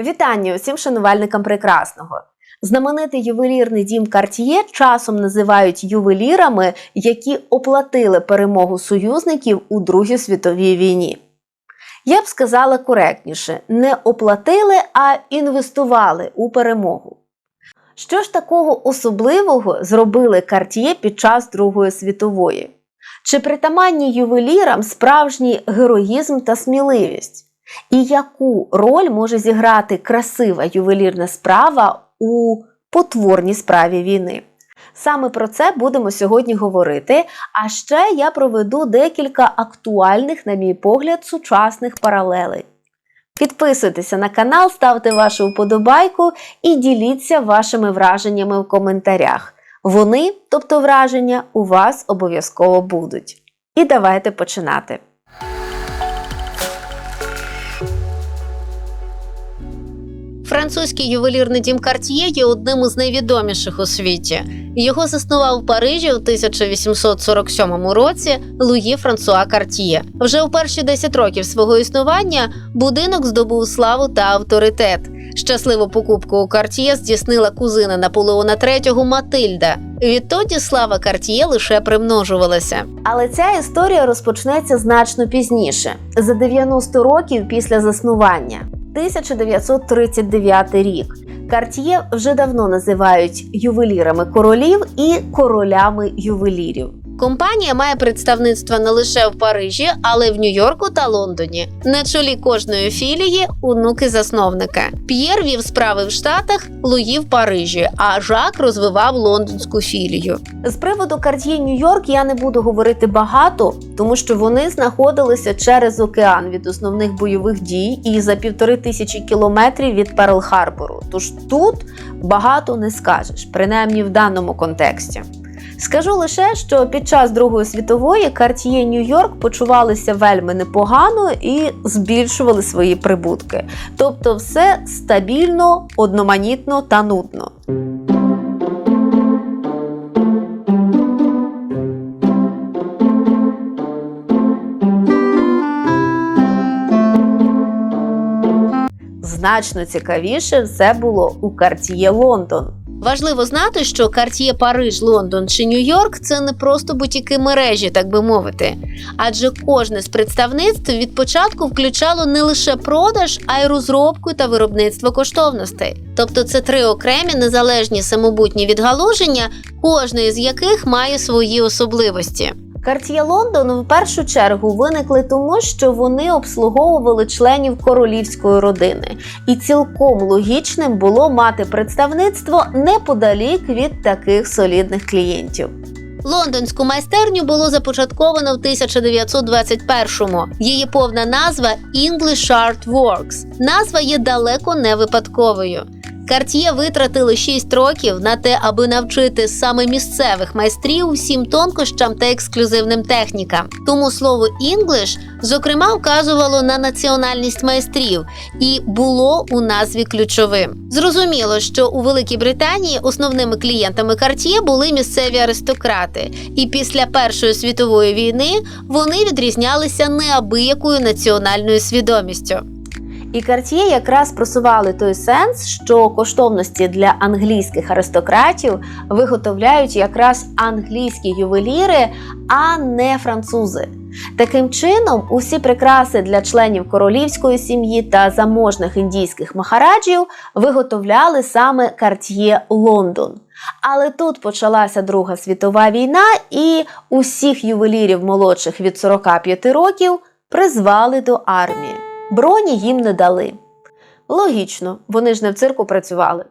Вітання усім шанувальникам прекрасного. Знаменитий ювелірний дім Cartier часом називають ювелірами, які оплатили перемогу союзників у Другій світовій війні. Я б сказала коректніше: не оплатили, а інвестували у перемогу. Що ж такого особливого зробили Cartier під час Другої світової? Чи притаманні ювелірам справжній героїзм та сміливість? І яку роль може зіграти красива ювелірна справа у потворній справі війни? Саме про це будемо сьогодні говорити. А ще я проведу декілька актуальних, на мій погляд, сучасних паралелей. Підписуйтеся на канал, ставте вашу вподобайку і діліться вашими враженнями в коментарях. Вони, тобто враження, у вас обов'язково будуть. І давайте починати. Французький ювелірний дім Cartier є одним із найвідоміших у світі. Його заснував у Парижі у 1847 році Луї Франсуа Картіє. Вже у перші 10 років свого існування будинок здобув славу та авторитет. Щасливу покупку у Картіє здійснила кузина Наполеона III Матильда. Відтоді слава Картіє лише примножувалася. Але ця історія розпочнеться значно пізніше, за 90 років після заснування. 1939 рік. Карт'є вже давно називають ювелірами королів і королями ювелірів. Компанія має представництва не лише в Парижі, але й в Нью-Йорку та Лондоні. На чолі кожної філії онуки засновника. П'єр вів справи в Штатах, Луї в Парижі, а Жак розвивав лондонську філію. З приводу Карт'є Нью-Йорк я не буду говорити багато, тому що вони знаходилися через океан від основних бойових дій і за півтори тисячі кілометрів від Перл-Харбору. Тож тут багато не скажеш, принаймні в даному контексті. Скажу лише, що під час Другої світової Cartier Нью-Йорк почувалися вельми непогано і збільшували свої прибутки. Тобто, все стабільно, одноманітно та нудно. Значно цікавіше все було у Cartier Лондон. Важливо знати, що Cartier Париж, Лондон чи Нью-Йорк це не просто бутіки мережі, так би мовити. Адже кожне з представництв від початку включало не лише продаж, а й розробку та виробництво коштовностей. Тобто це три окремі незалежні самобутні відгалуження, кожне з яких має свої особливості. Cartier Лондон в першу чергу виникли тому, що вони обслуговували членів королівської родини, і цілком логічним було мати представництво неподалік від таких солідних клієнтів. Лондонську майстерню було започатковано в 1921-му. Її повна назва English Art Works. Назва є далеко не випадковою. Карт'є витратили 6 років на те, аби навчити саме місцевих майстрів всім тонкощам та ексклюзивним технікам. Тому слово «English» зокрема вказувало на національність майстрів і було у назві ключовим. Зрозуміло, що у Великій Британії основними клієнтами Карт'є були місцеві аристократи, і після Першої світової війни вони відрізнялися неабиякою національною свідомістю. І Cartier якраз просували той сенс, що коштовності для англійських аристократів виготовляють якраз англійські ювеліри, а не французи. Таким чином, усі прикраси для членів королівської сім'ї та заможних індійських махараджів виготовляли саме Cartier Лондон. Але тут почалася Друга світова війна, і усіх ювелірів молодших від 45 років призвали до армії. Броні їм не дали. Логічно, вони ж не в цирку працювали.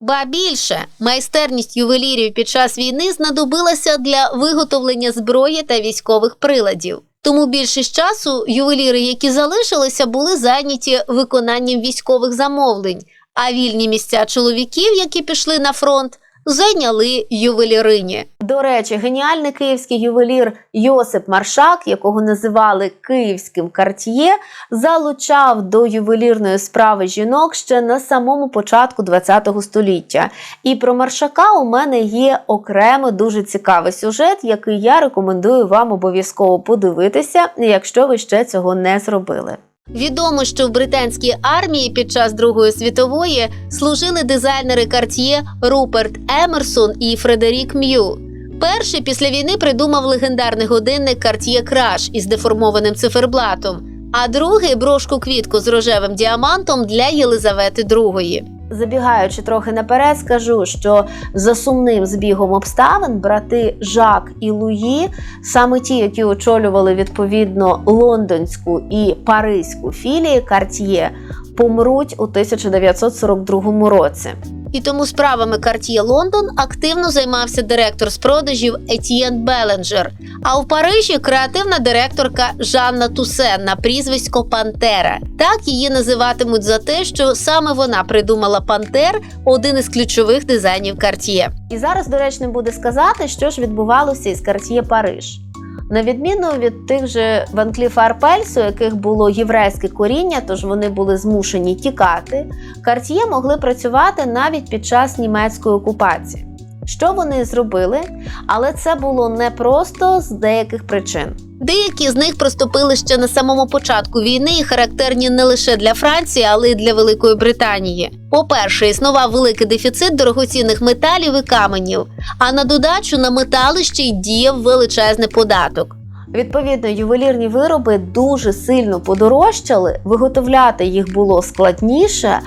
Ба більше майстерність ювелірів під час війни знадобилася для виготовлення зброї та військових приладів. Тому більшість часу ювеліри, які залишилися, були зайняті виконанням військових замовлень, а вільні місця чоловіків, які пішли на фронт, зайняли ювелірині. До речі, геніальний київський ювелір Йосип Маршак, якого називали київським карт'є, залучав до ювелірної справи жінок ще на самому початку ХХ століття. І про Маршака у мене є окремо дуже цікавий сюжет, який я рекомендую вам обов'язково подивитися, якщо ви ще цього не зробили. Відомо, що в британській армії під час Другої світової служили дизайнери Cartier Руперт Емерсон і Фредерік М'ю. Перший після війни придумав легендарний годинник Cartier Crash із деформованим циферблатом, а другий брошку квітку з рожевим діамантом для Єлизавети II. Забігаючи трохи наперед, скажу, що за сумним збігом обставин брати Жак і Луї, саме ті, які очолювали відповідно лондонську і паризьку філії картьє, помруть у 1942 році. І тому справами Cartier Лондон активно займався директор з продажів Етьєн Беленджер. А в Парижі креативна директорка Жанна Тусен на прізвисько Пантера. Так її називатимуть за те, що саме вона придумала Пантер, один із ключових дизайнів Cartier. І зараз доречно буде сказати, що ж відбувалося із Cartier Париж. На відміну від тих же Ван Кліфа у яких було єврейське коріння, тож вони були змушені тікати, карт'є могли працювати навіть під час німецької окупації. Що вони зробили? Але це було не просто з деяких причин. Деякі з них проступили ще на самому початку війни і характерні не лише для Франції, але й для Великої Британії. По-перше, існував великий дефіцит дорогоцінних металів і каменів, а на додачу на метали ще й діяв величезний податок. Відповідно, ювелірні вироби дуже сильно подорожчали, виготовляти їх було складніше,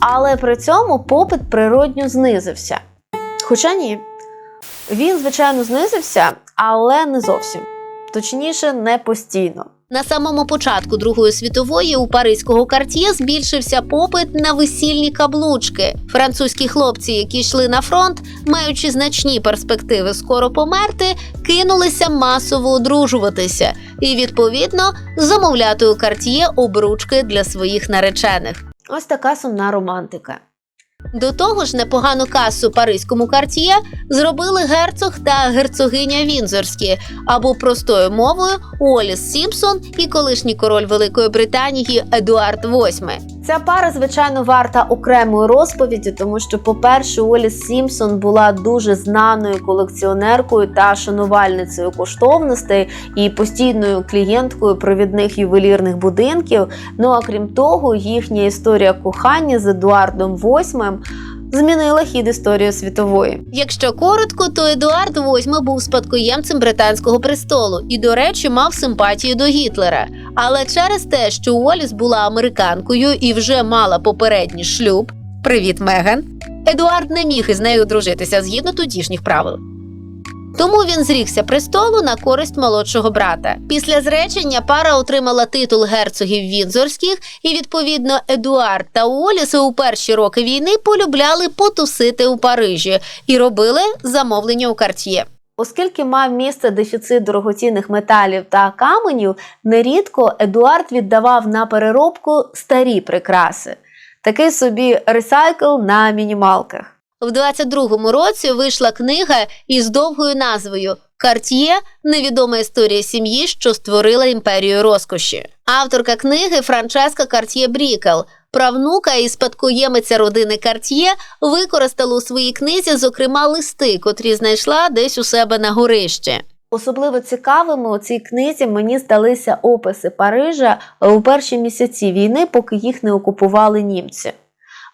але при цьому попит природньо знизився. Хоча ні, він, звичайно, знизився, але не зовсім. Точніше, не постійно. На самому початку Другої світової у паризького карт'є збільшився попит на весільні каблучки. Французькі хлопці, які йшли на фронт, маючи значні перспективи скоро померти, кинулися масово одружуватися і, відповідно, замовляти у карт'є обручки для своїх наречених. Ось така сумна романтика. До того ж, непогану касу паризькому карт'є зробили герцог та герцогиня Вінзорські, або простою мовою Уоліс Сімпсон і колишній король Великої Британії Едуард VIII. Ця пара, звичайно, варта окремої розповіді, тому що, по-перше, Оліс Сімпсон була дуже знаною колекціонеркою та шанувальницею коштовностей і постійною клієнткою провідних ювелірних будинків. Ну а крім того, їхня історія кохання з Едуардом VIII змінила хід історії світової. Якщо коротко, то Едуард VIII був спадкоємцем британського престолу і, до речі, мав симпатію до Гітлера. Але через те, що Уоліс була американкою і вже мала попередній шлюб, привіт, Меган, Едуард не міг із нею дружитися згідно тодішніх правил. Тому він зрікся престолу на користь молодшого брата. Після зречення пара отримала титул герцогів Вінзорських, і відповідно Едуард та Уоліс у перші роки війни полюбляли потусити у Парижі і робили замовлення у карт'є. Оскільки мав місце дефіцит дорогоцінних металів та каменів, нерідко Едуард віддавав на переробку старі прикраси. Такий собі ресайкл на мінімалках. В 22-му році вийшла книга із довгою назвою Карт'є невідома історія сім'ї, що створила імперію розкоші. Авторка книги Франческа Карт'є Брікел. Правнука і спадкоємиця родини Карт'є використала у своїй книзі, зокрема, листи, котрі знайшла десь у себе на горищі. Особливо цікавими у цій книзі мені здалися описи Парижа у перші місяці війни, поки їх не окупували німці.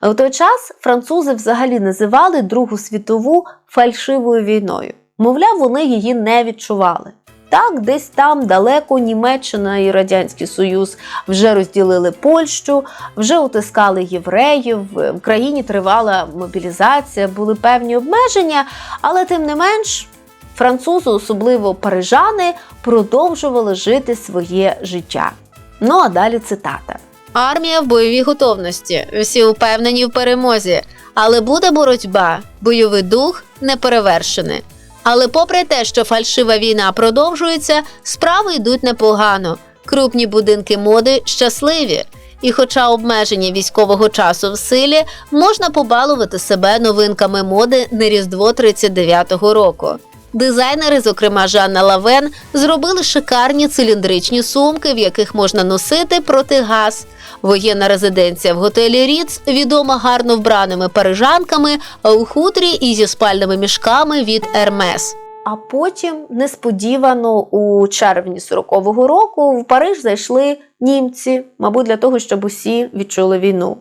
У той час французи взагалі називали Другу світову фальшивою війною. Мовляв, вони її не відчували. Так, десь там далеко Німеччина і Радянський Союз вже розділили Польщу, вже утискали євреїв, в країні тривала мобілізація, були певні обмеження, але тим не менш французи, особливо парижани, продовжували жити своє життя. Ну а далі цитата. Армія в бойовій готовності. Всі впевнені в перемозі. Але буде боротьба, бойовий дух неперевершений. Але попри те, що фальшива війна продовжується, справи йдуть непогано. Крупні будинки моди щасливі. І, хоча обмеження військового часу в силі, можна побалувати себе новинками моди на Різдво 39-го року. Дизайнери, зокрема Жанна Лавен, зробили шикарні циліндричні сумки, в яких можна носити протигаз. Воєнна резиденція в готелі Ріц відома гарно вбраними парижанками, а у хутрі і зі спальними мішками від Ермес. А потім несподівано у червні 40-го року в Париж зайшли німці, мабуть, для того, щоб усі відчули війну.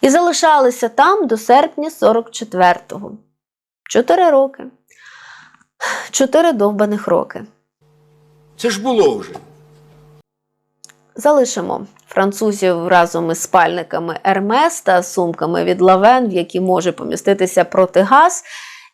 І залишалися там до серпня 44-го. Чотири роки. Чотири довбаних роки. Це ж було вже. Залишимо французів разом із спальниками Ермес та сумками від Лавен, в які може поміститися протигаз,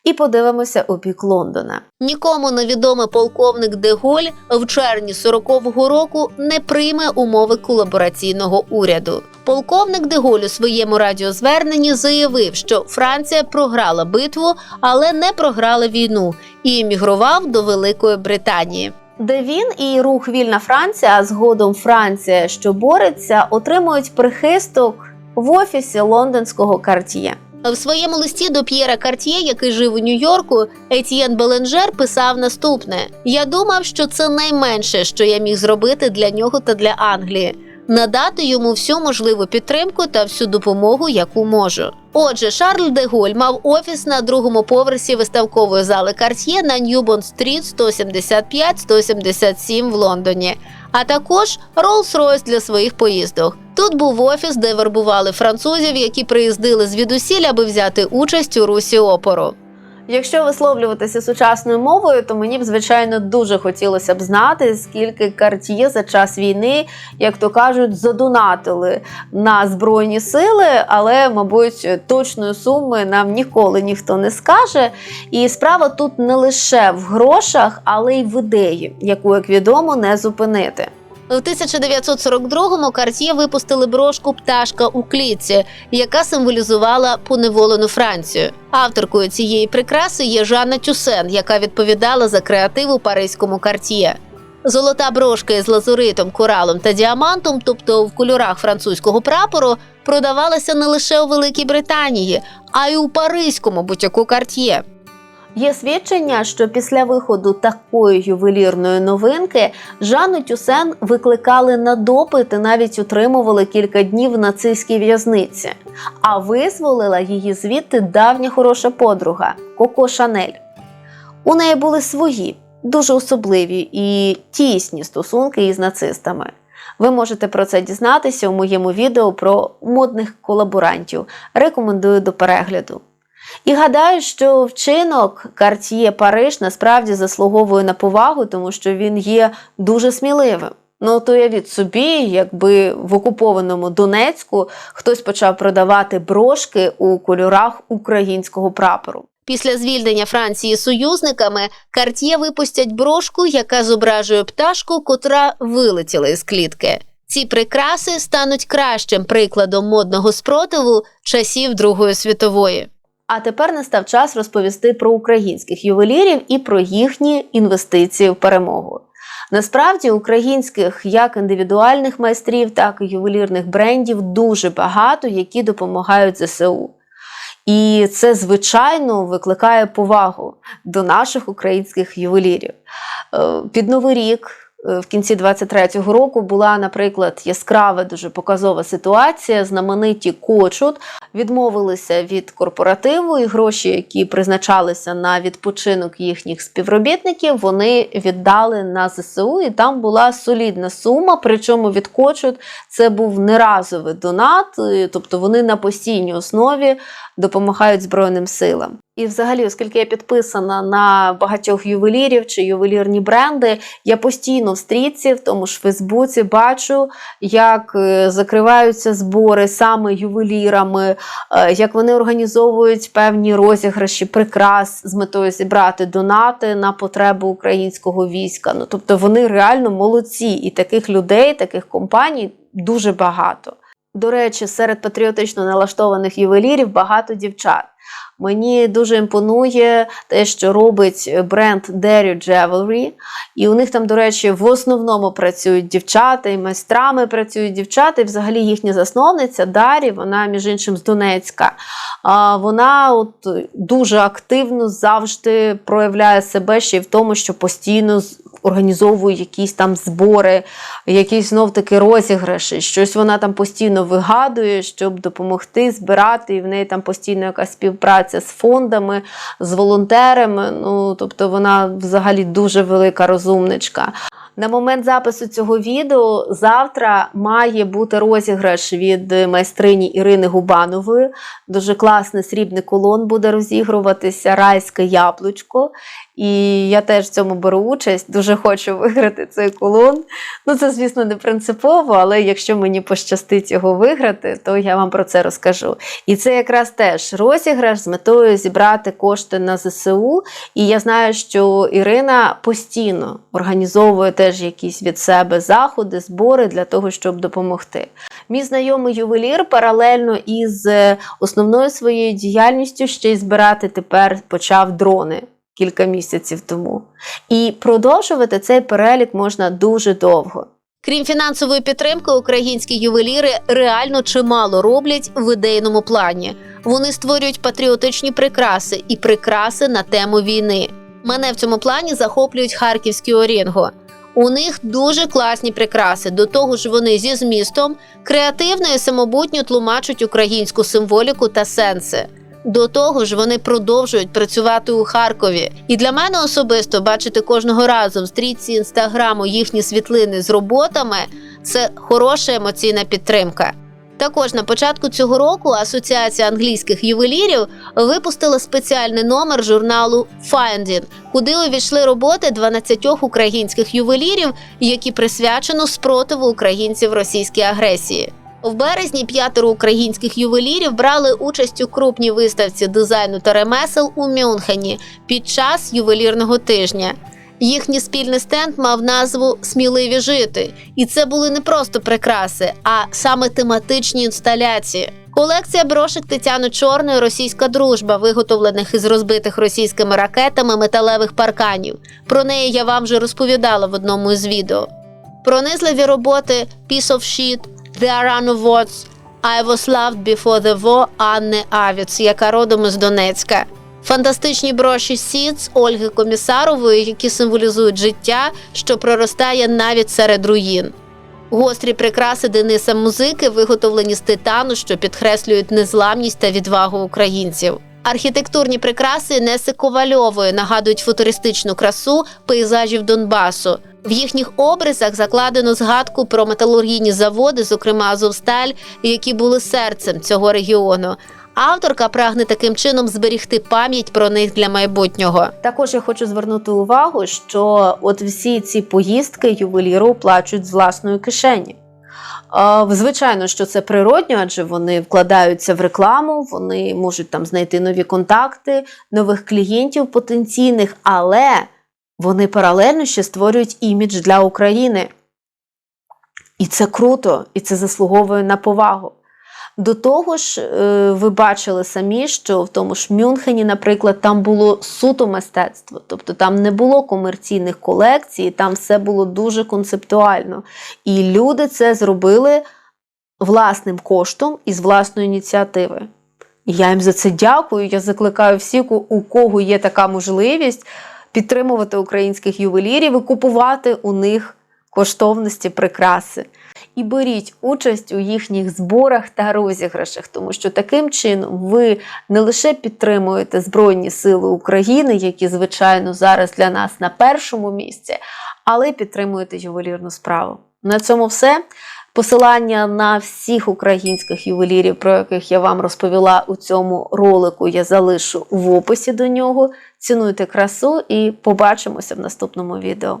і подивимося у бік Лондона. Нікому невідомий полковник Деголь в червні 40-го року не прийме умови колабораційного уряду. Полковник Деголь у своєму радіозверненні заявив, що Франція програла битву, але не програла війну, і емігрував до Великої Британії. Де він і рух Вільна Франція, а згодом Франція, що бореться, отримують прихисток в офісі лондонського картіє. В своєму листі до П'єра Карт'є, який жив у Нью-Йорку, Етьєн Беленджер писав наступне: Я думав, що це найменше, що я міг зробити для нього та для Англії. Надати йому всю можливу підтримку та всю допомогу, яку можу. Отже, Шарль де Голь мав офіс на другому поверсі виставкової зали Карт'є на Ньюбон Стріт 175-177 в Лондоні, а також Rolls-Royce для своїх поїздок. Тут був офіс, де вербували французів, які приїздили звідусіль, аби взяти участь у русі опору. Якщо висловлюватися сучасною мовою, то мені б звичайно дуже хотілося б знати, скільки карт'є за час війни, як то кажуть, задонатили на збройні сили, але, мабуть, точної суми нам ніколи ніхто не скаже. І справа тут не лише в грошах, але й в ідеї, яку, як відомо, не зупинити. У 1942-му Карт'є випустили брошку Пташка у клітці, яка символізувала поневолену Францію. Авторкою цієї прикраси є Жанна Тюсен, яка відповідала за креатив у паризькому Карт'є. Золота брошка із лазуритом, коралом та діамантом, тобто в кольорах французького прапору, продавалася не лише у Великій Британії, а й у паризькому бутіку Карт'є. Є свідчення, що після виходу такої ювелірної новинки Жанну Тюсен викликали на допит і навіть утримували кілька днів в нацистській в'язниці. А визволила її звідти давня хороша подруга Коко Шанель. У неї були свої, дуже особливі і тісні стосунки із нацистами. Ви можете про це дізнатися у моєму відео про модних колаборантів. Рекомендую до перегляду. І гадаю, що вчинок Карт'є Париж насправді заслуговує на повагу, тому що він є дуже сміливим. Ну, то уявіть собі, якби в окупованому Донецьку хтось почав продавати брошки у кольорах українського прапору. Після звільнення Франції союзниками Карт'є випустять брошку, яка зображує пташку, котра вилетіла із клітки. Ці прикраси стануть кращим прикладом модного спротиву часів Другої світової. А тепер настав час розповісти про українських ювелірів і про їхні інвестиції в перемогу. Насправді українських як індивідуальних майстрів, так і ювелірних брендів дуже багато, які допомагають ЗСУ. І це, звичайно, викликає повагу до наших українських ювелірів. Е, Під Новий рік. Е, В кінці 23-го року була, наприклад, яскрава, дуже показова ситуація. Знамениті Кочут відмовилися від корпоративу і гроші, які призначалися на відпочинок їхніх співробітників, вони віддали на ЗСУ, і там була солідна сума. Причому від Кочут це був неразовий донат, е, тобто вони на постійній основі допомагають Збройним силам. І, взагалі, оскільки я підписана на багатьох ювелірів чи ювелірні бренди, я постійно в стрітці, в тому ж Фейсбуці, бачу, як е, закриваються збори саме ювелірами, е, як вони організовують певні розіграші, прикрас з метою зібрати донати на потребу українського війська. Ну тобто вони реально молодці, і таких людей, таких компаній дуже багато. До речі, серед патріотично налаштованих ювелірів багато дівчат. Мені дуже імпонує те, що робить бренд Derry Jewelry. І у них там, до речі, в основному працюють дівчата, і майстрами працюють дівчата. І взагалі їхня засновниця Дарі, вона, між іншим, з Донецька. Вона от дуже активно завжди проявляє себе ще й в тому, що постійно організовує якісь там збори, якісь знов таки розіграші. Щось вона там постійно вигадує, щоб допомогти збирати, і в неї там постійно якась співпраця співпраця з фондами, з волонтерами. Ну тобто вона взагалі дуже велика розумничка. На момент запису цього відео завтра має бути розіграш від майстрині Ірини Губанової. Дуже класний срібний колон буде розігруватися, райське яблучко. І я теж в цьому беру участь. Дуже хочу виграти цей колон. Ну, це, звісно, не принципово, але якщо мені пощастить його виграти, то я вам про це розкажу. І це якраз теж розіграш з метою зібрати кошти на ЗСУ. І я знаю, що Ірина постійно організовує теж якісь від себе заходи, збори для того, щоб допомогти. Мій знайомий ювелір паралельно із е, основною своєю діяльністю ще й збирати тепер почав дрони кілька місяців тому. І продовжувати цей перелік можна дуже довго. Крім фінансової підтримки, українські ювеліри реально чимало роблять в ідейному плані. Вони створюють патріотичні прикраси і прикраси на тему війни. Мене в цьому плані захоплюють харківські орінго. У них дуже класні прикраси. До того ж, вони зі змістом креативно і самобутньо тлумачать українську символіку та сенси. До того ж, вони продовжують працювати у Харкові. І для мене особисто бачити кожного разу в стрічці інстаграму їхні світлини з роботами це хороша емоційна підтримка. Також на початку цього року Асоціація англійських ювелірів випустила спеціальний номер журналу Finding, куди увійшли роботи 12 українських ювелірів, які присвячено спротиву українців російській агресії. В березні п'ятеро українських ювелірів брали участь у крупній виставці дизайну та ремесел у Мюнхені під час ювелірного тижня. Їхній спільний стенд мав назву Сміливі жити, і це були не просто прикраси, а саме тематичні інсталяції. Колекція брошек Тетяни Чорної Російська дружба, виготовлених із розбитих російськими ракетами металевих парканів. Про неї я вам вже розповідала в одному із відео. Пронизливі роботи Piece of Shit, There are no words, I was loved before the war Анни Авіц, яка родом із Донецька. Фантастичні броші Сіц Ольги Комісарової, які символізують життя, що проростає навіть серед руїн. Гострі прикраси Дениса Музики виготовлені з титану, що підкреслюють незламність та відвагу українців. Архітектурні прикраси Неси Ковальової нагадують футуристичну красу пейзажів Донбасу. В їхніх образах закладено згадку про металургійні заводи, зокрема Азовсталь, які були серцем цього регіону. Авторка прагне таким чином зберігти пам'ять про них для майбутнього. Також я хочу звернути увагу, що от всі ці поїздки ювеліру оплачують з власної кишені. Звичайно, що це природньо, адже вони вкладаються в рекламу, вони можуть там знайти нові контакти, нових клієнтів потенційних, але вони паралельно ще створюють імідж для України. І це круто, і це заслуговує на повагу. До того ж, е, ви бачили самі, що в тому ж Мюнхені, наприклад, там було суто мистецтво, тобто там не було комерційних колекцій, там все було дуже концептуально. І люди це зробили власним коштом і з власної ініціативи. І я їм за це дякую. Я закликаю всіх, у- у кого є така можливість, підтримувати українських ювелірів і купувати у них коштовності прикраси. І беріть участь у їхніх зборах та розіграшах, тому що таким чином ви не лише підтримуєте Збройні Сили України, які, звичайно, зараз для нас на першому місці, але й підтримуєте ювелірну справу. На цьому все. Посилання на всіх українських ювелірів, про яких я вам розповіла у цьому ролику, я залишу в описі до нього. Цінуйте красу і побачимося в наступному відео.